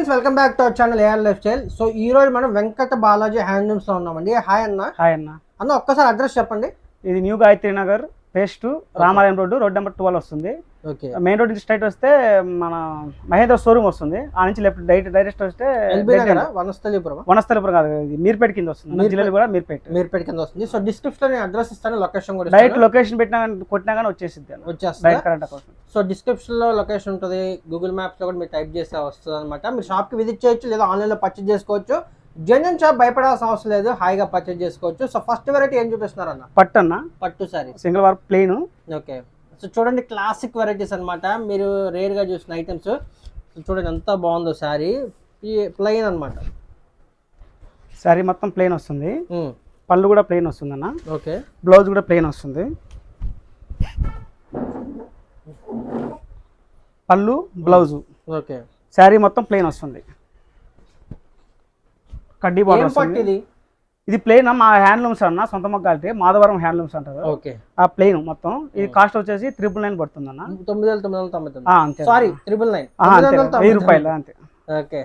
Friends welcome back to our channel AR lifestyle so ఈ రోజు మనం వెంకట బాలాజీ హ్యాండ్లూమ్స్లో ఉన్నామండి. హాయ్ అన్న. హాయ్ అన్న. అన్న ఒక్కసారి అడ్రస్ చెప్పండి. ఇది new Gayatri Nagar phase Ramalayam road road number twelve వస్తుంది. మెయిన్ రోడ్ నుంచి స్ట్రైట్ వస్తే మన మహేంద్ర షోరూమ్ వస్తుంది. ఆ నుంచి లెఫ్ట్ డైరెక్ట్ డైరెక్ట్ వస్తే వనస్థలీపురం వనస్థలిపురం కాదు ఇది మీర్పేట కింద వస్తుంది. జిల్లాలో కూడా మీర్పేట. మీర్పేట కింద వస్తుంది. సో డిస్క్రిప్షన్ అడ్రస్ ఇస్తాను లొకేషన్ కూడా డైరెక్ట్. లొకేషన్ పెట్టినా కానీ కొట్టినా కానీ వచ్చేసింది వచ్చేస్తా డైరెక్ట్ కరెంట్ అకౌంట్ సో డిస్క్రిప్షన్లో లొకేషన్ ఉంటుంది. గూగుల్ మ్యాప్స్లో కూడా మీరు టైప్ చేస్తే వస్తుంది అనమాట మీరు షాప్కి విజిట్ చేయొచ్చు లేదా ఆన్లైన్లో పర్చేజ్ చేసుకోవచ్చు. జెన్యున్ షాప్ భయపడాల్సిన అవసరం లేదు. హాయిగా పర్చేజ్ చేసుకోవచ్చు. సో ఫస్ట్ వెరైటీ ఏం చూపిస్తున్నారు అన్న పట్టు అన్న. పట్టు sari single work plain okay so చూడండి క్లాసిక్ వెరైటీస్ అన్నమాట. మీరు రేర్గా చూసిన ఐటమ్స్ చూడండి ఎంత బాగుందో శారీ ఈ ప్లెయిన్ అనమాట శారీ మొత్తం ప్లెయిన్ వస్తుంది. పళ్ళు కూడా ప్లెయిన్ వస్తుంది అన్న ఓకే బ్లౌజ్ కూడా ప్లెయిన్ వస్తుంది. పళ్ళు బ్లౌజు ఓకే శారీ మొత్తం ప్లెయిన్ వస్తుంది. కడ్డీ బార్డర్ వస్తుంది. ఇది? ఇది ప్లెయిన్ మా హ్యాండ్లూమ్స్ అన్న సొంత మొగ్గాలి మాధవరం హ్యాండ్లూమ్స్ అంటారు. ఓకే. ఆ ప్లెయిన్ మొత్తం. ఇది కాస్ట్ వచ్చేసి త్రిపుల్ నైన్ పడుతుంది అన్న తొమ్మిది వేల తొమ్మిది వందల తొంభై తొమ్మిది సారీ త్రిబుల్ నైన్ వెయ్యి రూపాయలు అంతే. ఓకే.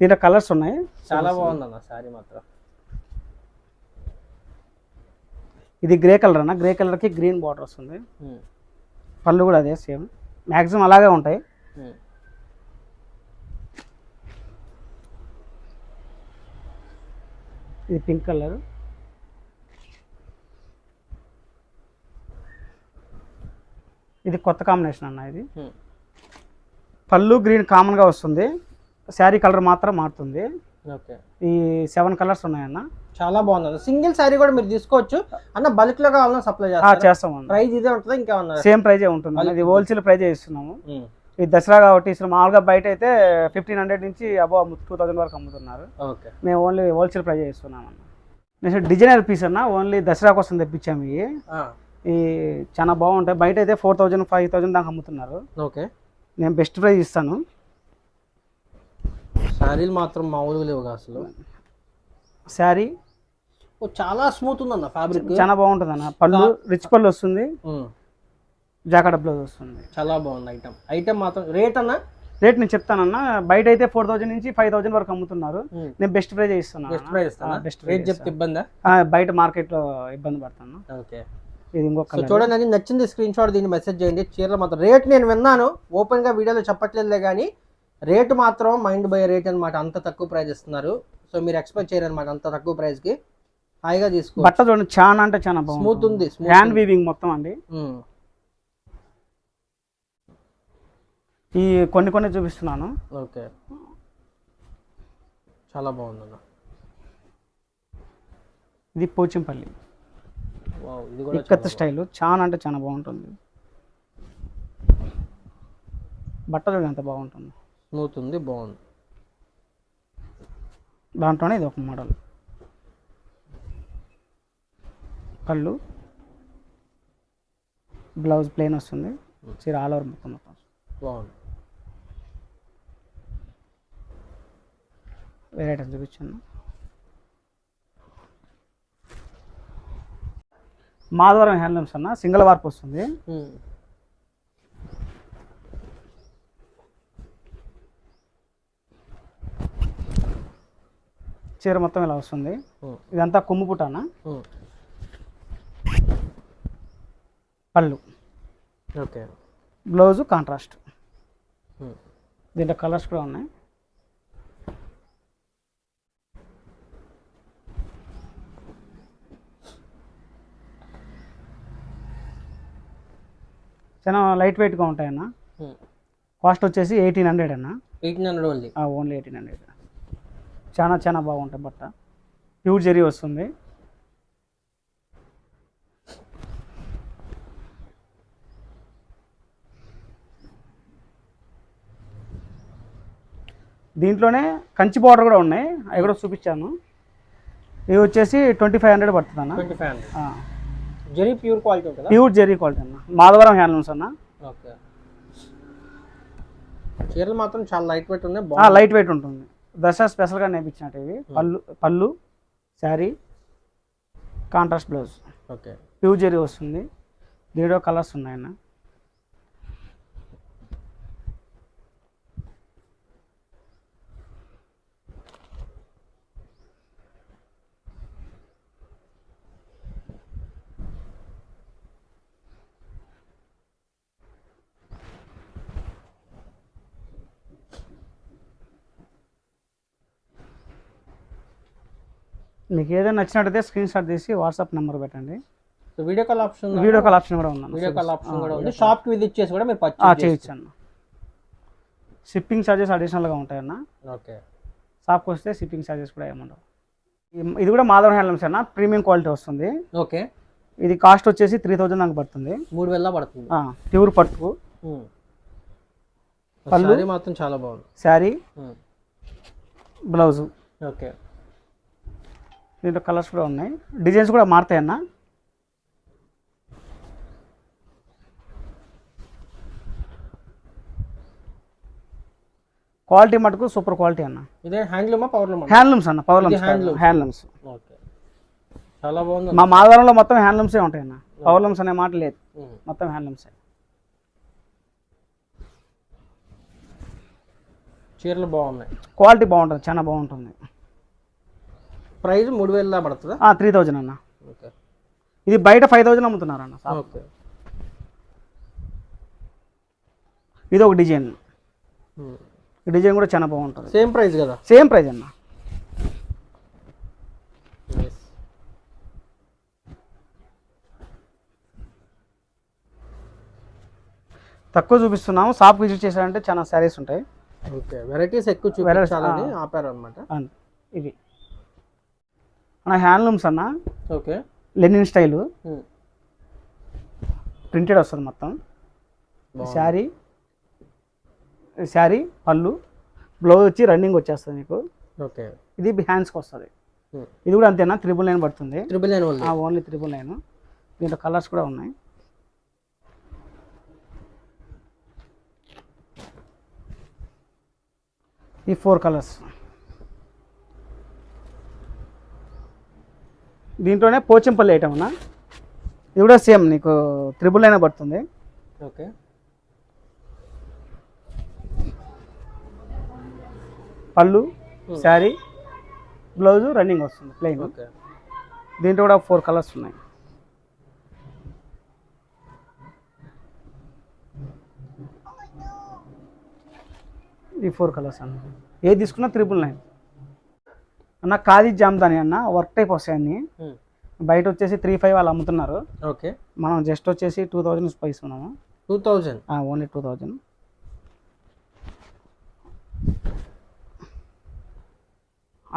దీంట్లో కలర్స్ ఉన్నాయి. చాలా బాగుంది అన్న శారీ మాత్రం. ఇది గ్రే కలర్ అన్న. గ్రే కలర్కి గ్రీన్ బార్డర్ వస్తుంది. పళ్ళు కూడా అదే సేమ్ మ్యాక్సిమం అలాగే ఉంటాయి. ఇది పింక్ కలర్. ఇది కొత్త కాంబినేషన్ అన్న ఇది. ఉమ్. పళ్ళు గ్రీన్ కామన్గా వస్తుంది. శారీ కలర్ మాత్రం మారుతుంది. ఈ సెవెన్ కలర్స్ ఉన్నాయన్న. చాలా బాగుంది సింగిల్ శారీ కూడా మీరు తీసుకోవచ్చు. అన్న బల్క్లో కావాలన్నా సప్లై చేస్తాం ప్రైస్ ఇదే ఉంటుంది? ఇంకేమన్నా? సేమ్ ప్రైజే ఉంటుంది. ఇది హోల్సేల్ ప్రైజే ఇస్తున్నాము. ఉమ్, ఈ దసరా కాబట్టి ఇస్తున్నాం మామూలుగా బయట అయితే ఫిఫ్టీన్ హండ్రెడ్ నుంచి అబౌవ్ టూ థౌసండ్ వరకు అమ్ముతున్నారు. ఓకే. మేము ఓన్లీ హోల్సేల్ ప్రైజే ఇస్తున్నాం అన్న. నెక్స్ట్ డిజైనర్ పీస్ అన్న ఓన్లీ దసరా కోసం తెప్పించాము ఇవి. ఈ చాలా బాగుంటాయి. బయట అయితే ఫోర్ థౌజండ్ ఫైవ్ థౌజండ్ దాకా అమ్ముతున్నారు. ఓకే. నేను బెస్ట్ ప్రైస్ ఇస్తాను. శారీలు మాత్రం మామూలుగా లేవు అసలు? శారీ. చాలా స్మూత్ ఉందన్న ఫ్యాబ్రిక్ చాలా బాగుంటుంది అన్న పళ్ళు రిచ్ పళ్ళు వస్తుంది. జాకెట్ బ్లౌజ్ వస్తుంది చాలా బాగుంది ఐటమ్. ఐటమ్ మాత్రం రేట్ అన్న? రేట్ నేను చెప్తానన్న. బయట అయితే ఫోర్ థౌజండ్ నుంచి ఫైవ్ థౌజండ్ వరకు అమ్ముతున్నారు. నేను బెస్ట్ ప్రైజ్ ఇస్తున్నాను బెస్ట్ ప్రైస్ ఇస్తాను బెస్ట్ రేట్ చెప్తే ఇబ్బందా? బయట మార్కెట్లో ఇబ్బంది పడతాను. ఓకే. ఇది ఇంకొక చూడండి నచ్చింది స్క్రీన్ షాట్ దీన్ని మెసేజ్ చేయండి. చీరలు మాత్రం రేట్ నేను విన్నాను. ఓపెన్గా వీడియోలో చెప్పట్లేదులే కానీ రేటు మాత్రం మైండ్ బై రేట్ అన్నమాట. అంత తక్కువ ప్రైస్ ఇస్తున్నారు. సో మీరు ఎక్స్పెక్ట్ చేయరు అనమాట అంత తక్కువ ప్రైస్కి. హాయిగా తీసుకో బట్ట చూడండి చాలా అంటే చాలా స్మూత్ బాగుంది ఉంది స్మూత్ హ్యాండ్ వీవింగ్ మొత్తం అండి. ఈ కొన్ని కొన్ని చూపిస్తున్నాను. ఓకే. చాలా బాగుంది ఇది పోచంపల్లి. వావ్, ఇది కూడా ఇక్కత్ స్టైల్ చాలా అంటే చాలా బాగుంటుంది. బట్ట చూడండి ఎంత బాగుంటుంది. స్మూత్ ఉంది బాగుంది. దాంట్లోనే ఇది ఒక మోడల్. కళ్ళు. బ్లౌజ్ ప్లెయిన్ వస్తుంది. చీర ఆల్ ఓవర్ మొత్తం. బాగుంది. వేరే ఐటమ్ చూపించాను మాధవరం హ్యాండ్లూమ్స్ అన్న సింగిల్ వార్ప్ వస్తుంది. చీర మొత్తం ఇలా వస్తుంది. ఇదంతా కొమ్ము పుటాన ఉమ్. పళ్ళు ఓకే బ్లౌజు కాంట్రాస్ట్. దీంట్లో కలర్స్ కూడా ఉన్నాయి చాలా లైట్ వెయిట్గా ఉంటాయన్న. ఉమ్. కాస్ట్ వచ్చేసి ఎయిటీన్ హండ్రెడ్ అన్న. Eighteen hundred only? Only eighteen hundred. చాలా చాలా బాగుంటాయి బట్ట. ప్యూర్ జెరీ వస్తుంది. దీంట్లోనే కంచి బార్డర్ కూడా ఉన్నాయి. అవి కూడా చూపించాను. ఇవి వచ్చేసి ట్వంటీ ఫైవ్ హండ్రెడ్ పడుతుంది అన్న twenty five hundred. Zari pure quality ఉంటుందా? ప్యూర్ జెరీ క్వాలిటీ అన్న. మాధవరం హ్యాండ్లూమ్స్ అన్న. ఓకే. చీరలు మాత్రం చాలా లైట్ వెయిట్ ఉన్నాయి బాగుంది లైట్ వెయిట్ ఉంటుంది. దసరా స్పెషల్గా నేర్పించినట్టు ఇవి. పళ్ళు పళ్ళు sari contrast blouse okay. Pure zari వస్తుంది. దీంట్లో కలర్స్ ఉన్నాయన్న. మీకు ఏదైనా నచ్చినట్టయితే స్క్రీన్ షాట్ తీసి వాట్సాప్ నెంబర్ పెట్టండి. So video call option video call option కూడా ఉందన్న. వీడియో కాల్ ఆప్షన్ కూడా ఉంది. వీడియో షాప్కి విజిట్ చేసి కూడా మీరు పర్చేస్ చేయొచ్చు అన్న షిప్పింగ్ ఛార్జెస్ అడిషనల్గా ఉంటాయన్న. ఓకే షాప్కి వస్తే షిప్పింగ్ ఛార్జెస్ కూడా ఏముండవు ఇది కూడా మాధవన్ హ్యాండ్లూమ్స్ అన్న. ప్రీమియం క్వాలిటీ వస్తుంది. ఓకే ఇది కాస్ట్ వచ్చేసి త్రీ థౌజండ్ దాకా పడుతుంది. మూడు వేల పడుతుంది. ప్యూర్ పట్టు ఉమ్. పళ్ళు? సారీ మాత్రం చాలా బాగుంది. శారీ. బ్లౌజు ఓకే దీంట్లో కలర్స్ కూడా ఉన్నాయి. డిజైన్స్ కూడా మారుతాయి అన్న. క్వాలిటీ మటుకు సూపర్ క్వాలిటీ అన్న. ఇదే హ్యాండ్లూమా పవర్లూమా హ్యాండ్లూమ్స్ అన్న పవర్లూమ్స్ handlooms. హ్యాండ్లూమ్స్. చాలా బాగుంది మా మాధవరంలో మొత్తం హ్యాండ్లూమ్సే ఉంటాయి అన్న. పవర్లూమ్స్ అనే మాట లేదు. మొత్తం హ్యాండ్లూమ్సే. చీరలు బాగున్నాయి. క్వాలిటీ బాగుంటుంది చాలా బాగుంటుంది. ప్రైస్ మూడు వేల పడుతుందా? త్రీ థౌజండ్ అన్న. ఓకే. ఇది బయట ఫైవ్ థౌజండ్ అమ్ముతున్నారు అన్న. ఓకే. ఇది ఒక డిజైన్. ఈ డిజైన్ కూడా చాలా బాగుంటుంది. సేమ్ ప్రైస్ కదా? సేమ్ ప్రైస్ అన్న. తక్కువ చూపిస్తున్నాము. షాప్ విజిట్ చేశారంటే చాలా శారీస్ ఉంటాయి. ఓకే. వెరైటీస్ ఎక్కువ చూపించాలని. ఆపారు అనమాట అన్- ఇవి మన హ్యాండ్లూమ్స్ అన్న. ఓకే. Lenin style. ప్రింటెడ్ వస్తుంది మొత్తం. శారీ. శారీ పళ్ళు. బ్లౌజ్ వచ్చి రన్నింగ్ వచ్చేస్తుంది మీకు. ఓకే. ఇది హ్యాండ్స్కి వస్తుంది. ఇది కూడా అంతేనా? త్రిబుల్ నైన్ పడుతుంది. Triple nine only triple nine. దీంట్లో కలర్స్ కూడా ఉన్నాయి. ఈ ఫోర్ కలర్స్. దీంట్లోనే పోచంపల్లి ఐటమ్ అన్న. ఇది కూడా సేమ్ నీకు త్రిబుల్ నైన్ పడుతుంది. ఓకే. పళ్ళు శారీ బ్లౌజు రన్నింగ్ వస్తుంది ప్లెయిన్ ఓకే. దీంట్లో కూడా ఫోర్ కలర్స్ ఉన్నాయి. ఈ ఫోర్ కలర్స్ అన్న. ఏది తీసుకున్నా త్రిపుల్ నైన్. అన్న కాది జామ్దాని అన్న వర్క్ టైప్ వస్తాయన్ని బయట వచ్చేసి త్రీ ఫైవ్ వాళ్ళు అమ్ముతున్నారు. ఓకే. మనం జస్ట్ వచ్చేసి టూ థౌజండ్ ఇస్తున్నాము two thousand only two thousand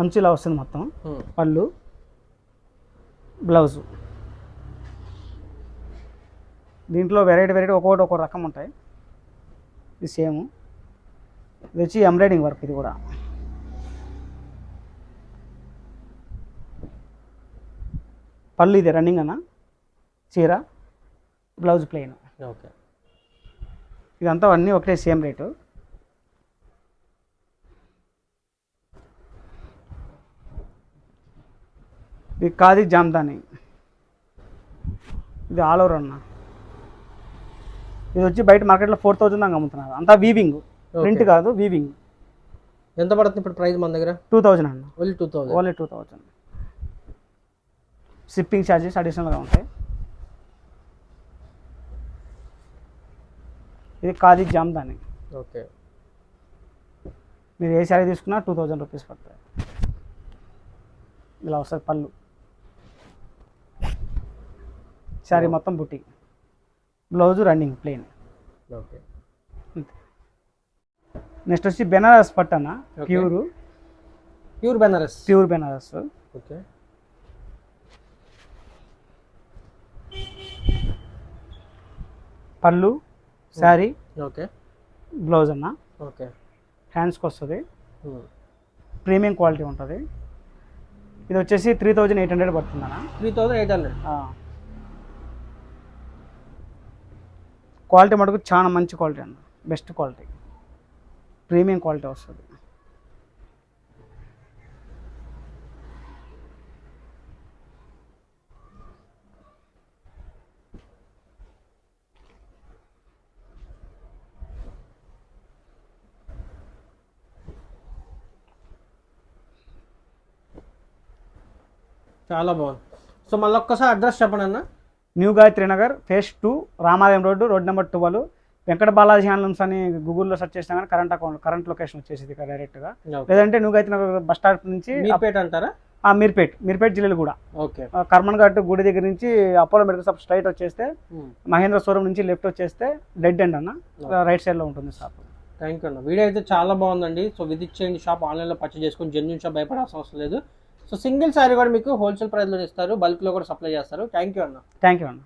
అంచు ఇలా వస్తుంది మొత్తం. పళ్ళు బ్లౌజు. దీంట్లో వెరైటీ వెరైటీ ఒక్కొక్కటి ఒక్కో రకం ఉంటాయి. ఇది సేమ్ ఇది వచ్చి ఎంబ్రాయిడింగ్ వర్క్ ఇది కూడా. పళ్ళు ఇది రన్నింగ్ అన్న? చీర? Blouse plain okay. ఇదంతా అన్నీ ఒకటే సేమ్ రేటు ఇది కాది జామ్దాని. ఇది ఆల్ ఓవర్ అన్న. ఇది వచ్చి బయట మార్కెట్లో ఫోర్ థౌజండ్ దాకా అమ్ముతున్నారు. అంతా వీవింగ్ ప్రింట్ కాదు వీవింగ్ ఎంత పడుతుంది ఇప్పుడు ప్రైస్ మన దగ్గర? టూ థౌజండ్ అన్న. Only two thousand only two thousand shipping charges అడిషనల్గా ఉంటాయి. ఇది కాది జామ్దాని ఓకే. మీరు ఏ శారీ తీసుకున్నా టూ థౌజండ్ రూపీస్ పడుతుంది ఇలా వస్తుంది పళ్ళు. శారీ మొత్తం బుట్టి blouse running plain. Okay. Next వచ్చి బెనారస్ పట్టు అన్న Okay. Pure. Pure Banaras. Pure Banaras. Okay. పళ్ళు శారీ ఓకే. బ్లౌజ్ అన్న. ఓకే. హ్యాండ్స్కి వస్తుంది. ప్రీమియం క్వాలిటీ ఉంటుంది. ఇది వచ్చేసి త్రీ థౌజండ్ ఎయిట్ హండ్రెడ్ పడుతుంది అన్న three thousand eight hundred quality మటుకు చాలా మంచి క్వాలిటీ అన్న. Best quality. ప్రీమియం క్వాలిటీ వస్తుంది. చాలా బాగుంది. సో మళ్ళీ ఒక్కసారి అడ్రస్ చెప్పండి అన్న. New Gayatri Nagar phase two Ramalayam road road number twelve. Venkata Balaji handlooms అని గూగుల్లో సెర్చ్ చేసినా కానీ కరెంట్ అకౌంట్ కరెంట్ లొకేషన్ వచ్చేసింది ఇక్కడ డైరెక్ట్గా. లేదంటే new Gayatri Nagar bus stand నుంచి మీపేట అంటారా? ఆ మీర్పేట్ మీర్పేట్ జిల్లాలో కూడా. ఓకే. కర్మన్ ఘాట్ గుడి దగ్గర నుంచి అపోలో మెడికల్ షాప్ స్ట్రైట్ వచ్చేస్తే మహేంద్ర షోరూమ్ నుంచి లెఫ్ట్ వచ్చేస్తే డెడ్ ఎండ్ అన్న. రైట్ సైడ్లో ఉంటుంది షాప్. థ్యాంక్ యూ అన్న. వీడియో అయితే చాలా బాగుందండి. సో విజిట్ చేయండి షాప్. ఆన్లైన్లో పర్చేజ్ చేసుకుని జెన్యున్ షాప్ భయపడాల్సిన అవసరం లేదు. సో సింగిల్ శారీ కూడా మీకు హోల్సేల్ ప్రైస్లో ఇస్తారు. బల్క్లో కూడా సప్లై చేస్తారు. థ్యాంక్ యూ అన్న. థ్యాంక్ యూ అన్న.